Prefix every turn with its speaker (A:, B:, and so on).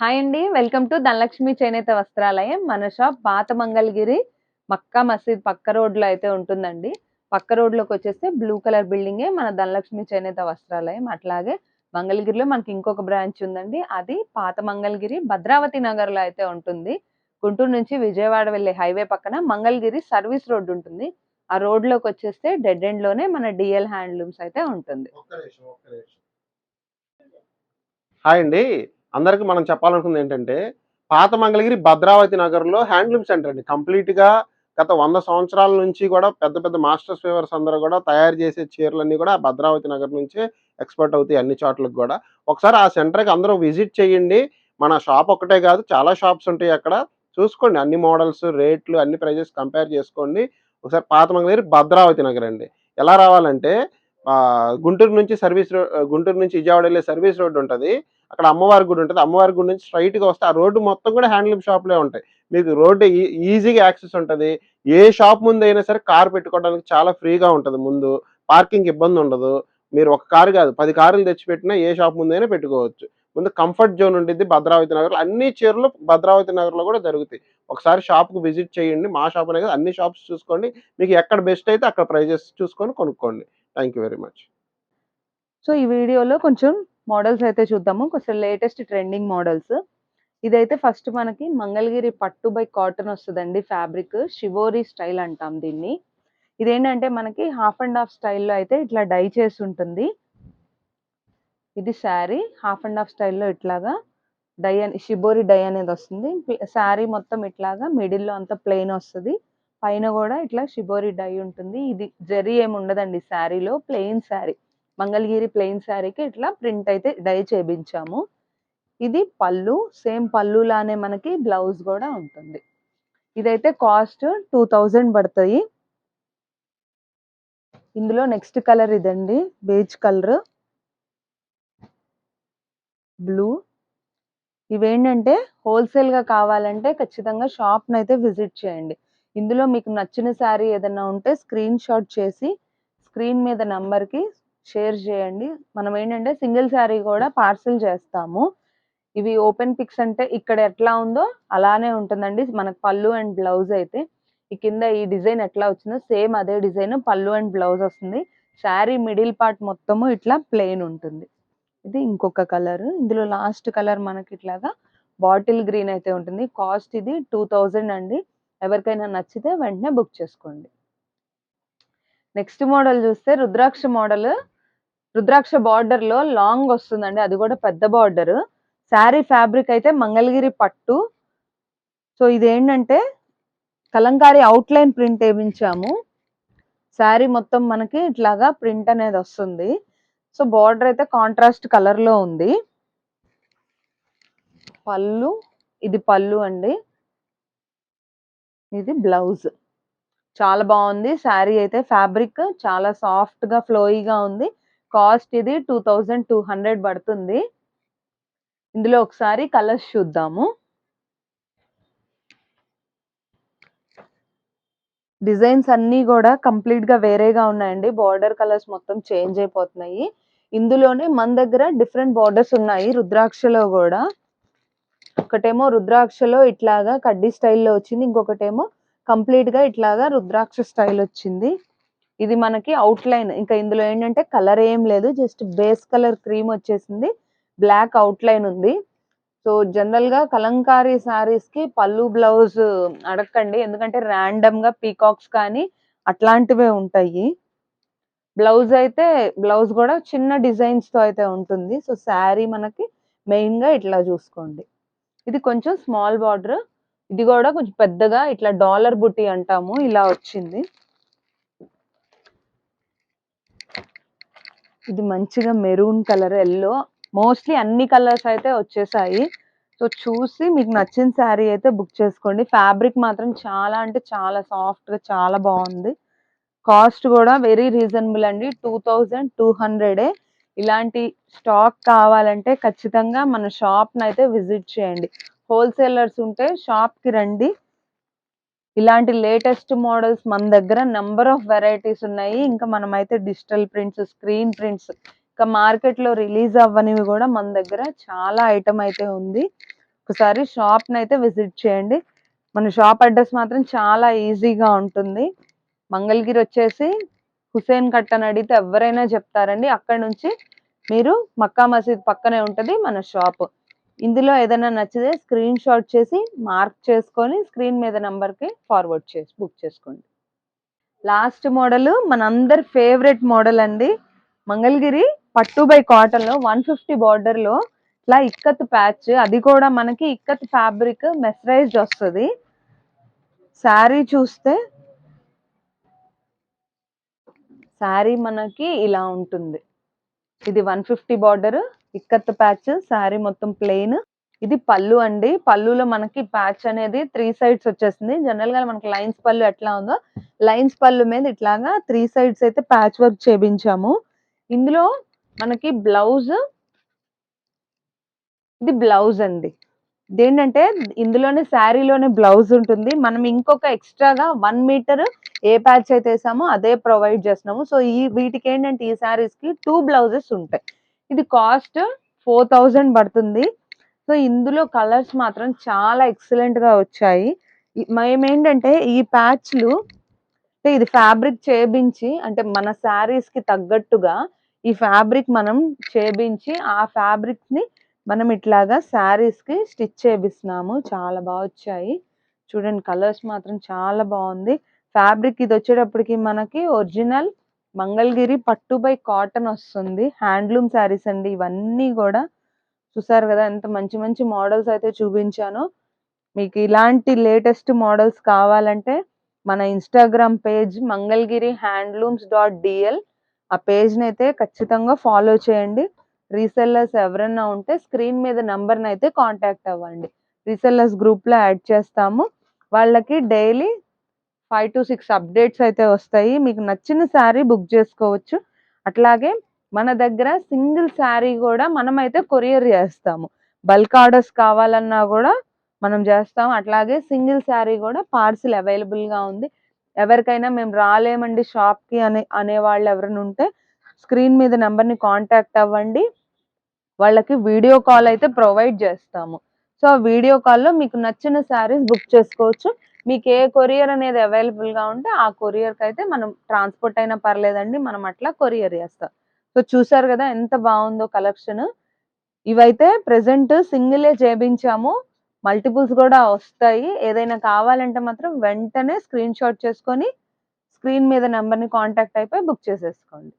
A: Hi అండి. Welcome to Dhanalakshmi చేనేత వస్త్రాలయం. మన షాప్ పాత మంగళగిరి మక్కా మసీద్ పక్క రోడ్లో అయితే ఉంటుందండి. పక్క రోడ్లోకి వచ్చేస్తే బ్లూ కలర్ బిల్డింగే మన ధనలక్ష్మి చేనేత వస్త్రాలయం. అట్లాగే మంగళగిరిలో మనకి ఇంకొక బ్రాంచ్ ఉందండి. అది పాత మంగళగిరి భద్రావతి నగర్లో అయితే ఉంటుంది. గుంటూరు నుంచి విజయవాడ వెళ్ళే హైవే పక్కన మంగళగిరి సర్వీస్ రోడ్ ఉంటుంది. ఆ రోడ్లోకి వచ్చేస్తే డెడ్ ఎండ్లోనే మన డిఎల్ హ్యాండ్లూమ్స్ అయితే ఉంటుంది.
B: హాయ్ అండి. అందరికీ మనం చెప్పాలనుకుంది ఏంటంటే పాత మంగళగిరి భద్రావతి నగర్లో హ్యాండ్లూమ్ సెంటర్ అండి. కంప్లీట్గా గత వంద సంవత్సరాల నుంచి కూడా పెద్ద పెద్ద మాస్టర్స్ ఫేవర్స్ అందరూ కూడా తయారు చేసే చీరలన్నీ కూడా భద్రావతి నగర్ నుంచే ఎక్స్పర్ట్ అవుతాయి అన్ని చోట్లకు కూడా. ఒకసారి ఆ సెంటర్కి అందరూ విజిట్ చేయండి. మన షాప్ ఒకటే కాదు చాలా షాప్స్ ఉంటాయి అక్కడ. చూసుకోండి అన్ని మోడల్స్ రేట్లు అన్ని ప్రైజెస్ కంపేర్ చేసుకోండి. ఒకసారి పాత మంగళగిరి భద్రావతి నగర్ అండి. ఎలా రావాలంటే గుంటూరు నుంచి సర్వీస్ రో గుంటూరు నుంచి విజయవాడ వెళ్ళే సర్వీస్ రోడ్ ఉంటుంది. అక్కడ అమ్మవారి గుడి ఉంటుంది. అమ్మవారి గుడి నుంచి స్ట్రైట్గా వస్తే ఆ రోడ్డు మొత్తం కూడా హ్యాండ్లూమ్ షాప్లే ఉంటాయి. మీకు రోడ్డు ఈజీగా యాక్సెస్ ఉంటుంది. ఏ షాప్ ముందు అయినా సరే కార్ పెట్టుకోవడానికి చాలా ఫ్రీగా ఉంటుంది ముందు. పార్కింగ్ ఇబ్బంది ఉండదు. మీరు ఒక కారు కాదు పది కార్లు తెచ్చిపెట్టినా ఏ షాప్ ముందైనా పెట్టుకోవచ్చు. ముందు కంఫర్ట్ జోన్ ఉంటుంది భద్రావతి నగర్లో. అన్ని చీరలు భద్రావతి నగర్లో కూడా జరుగుతాయి. ఒకసారి షాప్కి విజిట్ చేయండి. మా షాప్ అనే కదా అన్ని షాప్స్ చూసుకోండి. మీకు ఎక్కడ బెస్ట్ అయితే అక్కడ ప్రైజెస్ చూసుకొని కొనుక్కోండి. Thank you very much
A: so ఈ వీడియోలో కొంచెం మోడల్స్ అయితే చూద్దాము. కొంచెం లేటెస్ట్ ట్రెండింగ్ మోడల్స్. ఇదైతే ఫస్ట్ మనకి మంగళగిరి పట్టు బై కాటన్ వస్తుందండి ఫ్యాబ్రిక్. షివోరి స్టైల్ అంటాం దీన్ని. ఇదేంటంటే మనకి హాఫ్ అండ్ హాఫ్ స్టైల్లో అయితే ఇట్లా డై చేసి ఉంటుంది. ఇది శారీ హాఫ్ అండ్ హాఫ్ స్టైల్లో ఇట్లాగా డై అని షిబోరి డై అనేది వస్తుంది. శారీ మొత్తం ఇట్లాగా మిడిల్లో అంతా ప్లెయిన్ వస్తుంది. పైన కూడా ఇట్లా షిబోరి డై ఉంటుంది. ఇది జరీ ఏమి ఉండదండి శారీలో ప్లెయిన్ శారీ. మంగళగిరి ప్లెయిన్ శారీకి ఇట్లా ప్రింట్ అయితే డై చేయించాము ఇది పళ్ళు సేమ్ పళ్ళు లానే మనకి బ్లౌజ్ కూడా ఉంటుంది. ఇదైతే కాస్ట్ టూ థౌజండ్ పడుతుంది ఇందులో నెక్స్ట్ కలర్ ఇదండి బేజ్ కలర్. బ్లూ. ఇవేంటంటే హోల్సేల్గా కావాలంటే ఖచ్చితంగా షాప్ అయితే విజిట్ చేయండి. ఇందులో మీకు నచ్చిన శారీ ఏదైనా ఉంటే స్క్రీన్ షాట్ చేసి స్క్రీన్ మీద నంబర్కి షేర్ చేయండి. మనం ఏంటంటే సింగిల్ శారీ కూడా పార్సిల్ చేస్తాము. ఇవి ఓపెన్ పిక్స్ అంటే ఇక్కడ ఎట్లా ఉందో అలానే ఉంటుందండి. మనకు పళ్ళు అండ్ బ్లౌజ్ అయితే ఈ కింద ఈ డిజైన్ ఎట్లా వచ్చిందో సేమ్ అదే డిజైన్ పళ్ళు అండ్ బ్లౌజ్ వస్తుంది. శారీ మిడిల్ పార్ట్ మొత్తము ఇట్లా ప్లెయిన్ ఉంటుంది. ఇది ఇంకొక కలర్. ఇందులో లాస్ట్ కలర్ మనకి ఇట్లాగా బాటిల్ గ్రీన్ అయితే ఉంటుంది. కాస్ట్ ఇది టూ థౌజండ్ అండి. ఎవరికైనా నచ్చితే వెంటనే బుక్ చేసుకోండి. నెక్స్ట్ మోడల్ చూస్తే రుద్రాక్ష మోడల్. రుద్రాక్ష బార్డర్లో లాంగ్ వస్తుందండి. అది కూడా పెద్ద బార్డర్ శారీ ఫ్యాబ్రిక్ అయితే మంగళగిరి పట్టు. సో ఇదేంటంటే కలంకారీ అవుట్లైన్ ప్రింట్ వేయించాము. శారీ మొత్తం మనకి ఇట్లాగా ప్రింట్ అనేది వస్తుంది. సో బార్డర్ అయితే కాంట్రాస్ట్ కలర్లో ఉంది. పళ్ళు ఇది పళ్ళు అండి. ఇది బ్లౌజ్ చాలా బాగుంది. శారీ అయితే ఫ్యాబ్రిక్ చాలా సాఫ్ట్గా ఫ్లోయిగా ఉంది. కాస్ట్ ఇది టూ థౌజండ్ టూ హండ్రెడ్ పడుతుంది. ఇందులో ఒకసారి కలర్స్ చూద్దాము. డిజైన్స్ అన్నీ కూడా కంప్లీట్గా వేరేగా ఉన్నాయండి. బార్డర్ కలర్స్ మొత్తం చేంజ్ అయిపోతున్నాయి. ఇందులోనే మన దగ్గర డిఫరెంట్ బార్డర్స్ ఉన్నాయి. రుద్రాక్షలో కూడా. ఒకటేమో రుద్రాక్షలో ఇట్లాగా కడ్డీ స్టైల్లో వచ్చింది. ఇంకొకటేమో కంప్లీట్గా ఇట్లాగా రుద్రాక్ష స్టైల్ వచ్చింది. ఇది మనకి అవుట్ లైన్ ఇంకా ఇందులో ఏంటంటే కలర్ ఏం లేదు జస్ట్ బేస్ కలర్ క్రీమ్ వచ్చేసింది. బ్లాక్ అవుట్ లైన్ ఉంది. సో జనరల్గా కలంకారీ సారీస్కి పళ్ళు బ్లౌజ్ అడగండి ఎందుకంటే ర్యాండమ్గా పీకాక్స్ కానీ అట్లాంటివే ఉంటాయి. బ్లౌజ్ అయితే బ్లౌజ్ కూడా చిన్న డిజైన్స్తో అయితే ఉంటుంది. సో శారీ మనకి మెయిన్గా ఇట్లా చూసుకోండి. ఇది కొంచెం స్మాల్ బార్డర్ ఇది కూడా కొంచెం పెద్దగా ఇట్లా డాలర్ బుట్టి అంటాము. ఇలా వచ్చింది. ఇది మంచిగా మెరూన్ కలర్ ఎల్లో. మోస్ట్లీ అన్ని కలర్స్ అయితే వచ్చేసాయి. సో చూసి మీకు నచ్చిన శారీ అయితే బుక్ చేసుకోండి. ఫ్యాబ్రిక్ మాత్రం చాలా అంటే చాలా సాఫ్ట్గా చాలా బాగుంది. కాస్ట్ కూడా వెరీ రీజనబుల్ అండి. టూ థౌజండ్ టూ హండ్రెడే ఇలాంటి స్టాక్ కావాలంటే ఖచ్చితంగా మన షాప్ని అయితే విజిట్ చేయండి. హోల్సేలర్స్ ఉంటే షాప్కి రండి. ఇలాంటి లేటెస్ట్ మోడల్స్ మన దగ్గర నెంబర్ ఆఫ్ వెరైటీస్ ఉన్నాయి. ఇంకా మనమైతే డిజిటల్ ప్రింట్స్ స్క్రీన్ ప్రింట్స్ ఇంకా మార్కెట్లో రిలీజ్ అవ్వనివి కూడా మన దగ్గర చాలా ఐటమ్ అయితే ఉంది. ఒకసారి షాప్ని అయితే విజిట్ చేయండి. మన షాప్ అడ్రస్ మాత్రం చాలా ఈజీగా ఉంటుంది. మంగళగిరి వచ్చేసి హుసేన్ కట్ అని అడిగితే ఎవరైనా చెప్తారండి. అక్కడ నుంచి మీరు మక్కా మసీద్ పక్కనే ఉంటుంది మన షాప్ ఇందులో ఏదైనా నచ్చితే స్క్రీన్ షాట్ చేసి మార్క్ చేసుకొని స్క్రీన్ మీద నంబర్కి ఫార్వర్డ్ చేసి బుక్ చేసుకోండి. లాస్ట్ మోడల్ మనందరి ఫేవరెట్ మోడల్ అండి. మంగళగిరి పట్టు బై కాటన్లో వన్ ఫిఫ్టీ బార్డర్లో ఇట్లా ఇక్కత్ ప్యాచ్ అది కూడా మనకి ఇక్కత్ ఫ్యాబ్రిక్ మెసరైజ్డ్ వస్తుంది. శారీ చూస్తే శారీ మనకి ఇలా ఉంటుంది. ఇది one fifty border ikat patch sari మొత్తం ప్లెయిన్. ఇది పళ్ళు అండి. పళ్ళులో మనకి ప్యాచ్ అనేది త్రీ సైడ్స్ వచ్చేసింది జనరల్గా మనకి లైన్స్ పళ్ళు ఎట్లా ఉందో లైన్స్ పళ్ళు మీద ఇట్లాగా త్రీ సైడ్స్ అయితే ప్యాచ్ వర్క్ చేపించాము. ఇందులో మనకి బ్లౌజ్ ఇది బ్లౌజ్ అండి. ఇదేంటంటే ఇందులోనే శారీలోనే బ్లౌజ్ ఉంటుంది. మనం ఇంకొక ఎక్స్ట్రాగా వన్ మీటర్ ఏ ప్యాచ్ అయితే వేసామో అదే ప్రొవైడ్ చేస్తున్నాము. సో ఈ వీటికి ఏంటంటే ఈ శారీస్కి టూ బ్లౌజెస్ ఉంటాయి. ఇది కాస్ట్ ఫోర్ థౌజండ్ పడుతుంది. సో ఇందులో కలర్స్ మాత్రం చాలా ఎక్సలెంట్గా వచ్చాయి. మేమేంటంటే ఈ ప్యాచ్లు అంటే ఇది ఫ్యాబ్రిక్ చేపించి అంటే మన శారీస్కి తగ్గట్టుగా ఈ ఫ్యాబ్రిక్ మనం చేపించి ఆ ఫ్యాబ్రిక్ని మనం ఇట్లాగా శారీస్కి స్టిచ్ చేపిస్తున్నాము. చాలా బాగా వచ్చాయి. చూడండి కలర్స్ మాత్రం చాలా బాగుంది. ఫ్యాబ్రిక్ ఇది వచ్చేటప్పటికి మనకి ఒరిజినల్ మంగళగిరి పట్టు బై కాటన్ వస్తుంది. హ్యాండ్లూమ్ శారీస్ అండి. ఇవన్నీ కూడా చూసారు కదా ఎంత మంచి మంచి మోడల్స్ అయితే చూపించాను. మీకు ఇలాంటి లేటెస్ట్ మోడల్స్ కావాలంటే మన Instagram page Mangalagiri handlooms dot DL ఆ పేజ్ని అయితే ఖచ్చితంగా ఫాలో చేయండి. రీసెల్లర్స్ ఎవరైనా ఉంటే స్క్రీన్ మీద నెంబర్ని అయితే కాంటాక్ట్ అవ్వండి. రీసెల్లర్స్ గ్రూప్లో యాడ్ చేస్తాము. వాళ్ళకి daily five to six updates అయితే వస్తాయి. మీకు నచ్చిన శారీ బుక్ చేసుకోవచ్చు. అట్లాగే మన దగ్గర సింగిల్ శారీ కూడా మనం అయితే కొరియర్ చేస్తాము. బల్క్ ఆర్డర్స్ కావాలన్నా కూడా మనం చేస్తాం అట్లాగే సింగిల్ శారీ కూడా పార్సిల్ అవైలబుల్గా ఉంది. ఎవరికైనా మేము రాలేమండి షాప్కి అనే అనే వాళ్ళు ఎవరైనా ఉంటే స్క్రీన్ మీద నెంబర్ని కాంటాక్ట్ అవ్వండి. వాళ్ళకి వీడియో కాల్ అయితే ప్రొవైడ్ చేస్తాము. సో ఆ వీడియో కాల్లో మీకు నచ్చిన శారీస్ బుక్ చేసుకోవచ్చు. మీకు ఏ కొరియర్ అనేది అవైలబుల్గా గా ఉంటే ఆ కొరియర్కి అయితే మనం ట్రాన్స్పోర్ట్ అయినా పర్లేదండి మనం అట్లా కొరియర్ చేస్తాం. సో చూసారు కదా ఎంత బాగుందో కలెక్షన్ ఇవైతే ప్రెసెంట్ సింగిలే చేపించాము. మల్టిపుల్స్ కూడా వస్తాయి. ఏదైనా కావాలంటే మాత్రం వెంటనే స్క్రీన్ షాట్ చేసుకొని స్క్రీన్ మీద నెంబర్ని కాంటాక్ట్ అయిపోయి బుక్ చేసేసుకోండి.